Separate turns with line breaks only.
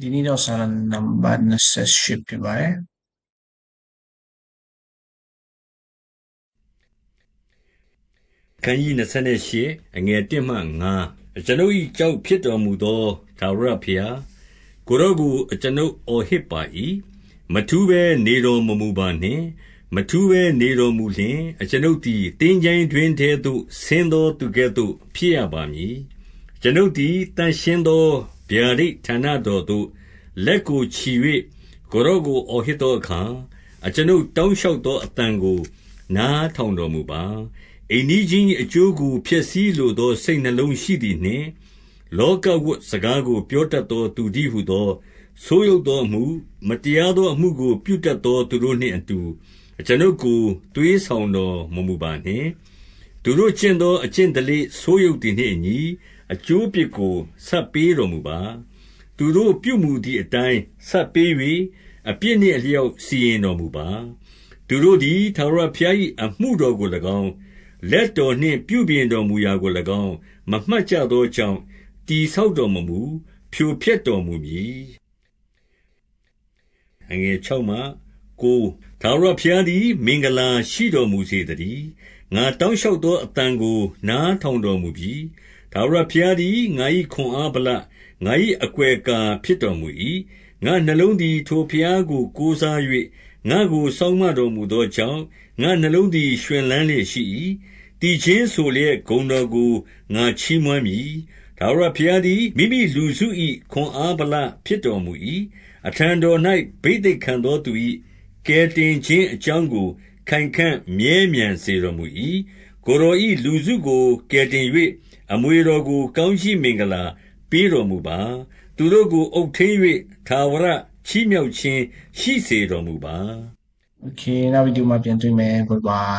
ဒီနေ့တော့စာလနံပါတ်28ဖြစ်ပါတယ်
ခန်းကြီး28အငယ်1မှ9ကျွန်ုပ်၏ကြောက်ဖြစ်တော်မူသောသာရဖျားကိုရောကိုကျွန်ုပ်အော်ဟစ်ပါ၏မထူးဘဲနေတော်မမူပါနှင့်မထူးဘဲနေတော်မူလျှင်အကျွန်ုပ်သည်တင်းချိုင်းတွင်ထဲသို့ဆင်းသောသူကဲ့သို့ဖြစ်ရပါမည်ကျွန်ုပ်သည်တန်ရှင်းသော ဗျာဒိတ်ဌာနတော်သို့ လက်ကိုချီ၍ကိုရောကို အော်ဟစ်သောအခါ အကျွန်ုပ်တောင်းလျှောက်သောအတန်ကို နားထောင်တော်မူပါ အိမ်နီးချင်း၏အကျိုးကို ဖျက်ဆီးလိုသော စိတ်နှလုံးရှိသည်နှင့် လောကဝတ်စကားကို ပြောတတ်သော သူတည်းဟုသော ဆိုးရုပ်သောအမှု မတရားသောအမှုကို ပြုတတ်သော သူတို့နှင့်အတူ အကျွန်ုပ်ကို သွေးဆောင်တော်မမူပါနှင့် သူတို့ကျင့်သော အကျင့်တလေဆိုးရုပ်သည်နှင့်အညီ အကျိုးပြစ်ကိုဆက်ပေးတော်မူပါ သူတို့ပြုမှုသည့်အတိုင်းဆက်ပေး၍အပြစ်နှင့်အလျောက် စီရင်တော်မူပါ သူတို့သည်သာရဖျား၏အမှုတော်ကို၎င်း လက်တော်နှင့် ပြုပြင်တော်မူရာကို၎င်း မမှတ်ကြသောကြောင့် တည်ဆောက်တော်မမူ ဖြိုဖျက်တော်မူမည်အငယ်6မှကိုသာရဖျားသည် မင်္ဂလာရှိတော်မူစေတည်း ငါတောင်းလျှောက်သောအတန်ကို နားထောင်တော်မူပြီး သာရဖျားသည် ငါ၏ခွန်အားဗလ ငါ၏အကွယ်ကာဖြစ်တော်မူ၏ငါနှလုံးသည် ထိုဖျားကို ကိုးစား၍ငါကို စောင့်မတော်မူသောကြောင့် ငါနှလုံးသည် ရွှင်လန်းလျက်ရှိ၏တည်ခြင်းဆိုလျက် ဂုဏ်တော်ကို ငါချီးမွမ်းမည်။ထာဝရဘုရားသည် မိမိလူစု၏ခွန်အားဗလဖြစ်တော်မူ၏။အထံတော်၌ဘိသိက်ခံသောသူ၏ကယ်တင်ခြင်းအကြောင်းကို ခိုင်ခံ့မြဲမြံစေတော်မူ၏။ကိုယ်တော်၏လူစုကို ကယ်တင်၍ အမွေတော်ကို ကောင်းကြီးမင်္ဂလာပေးတော်မူပါ။သူတို့ကို အုပ်ထိန်း၍ထာဝရချီးမြှောက်ခြင်းရှိစေတော်မူပါ။
Okay နောက်ဗီဒီယိုမှာ ပြန်တွေ့မယ် bye bye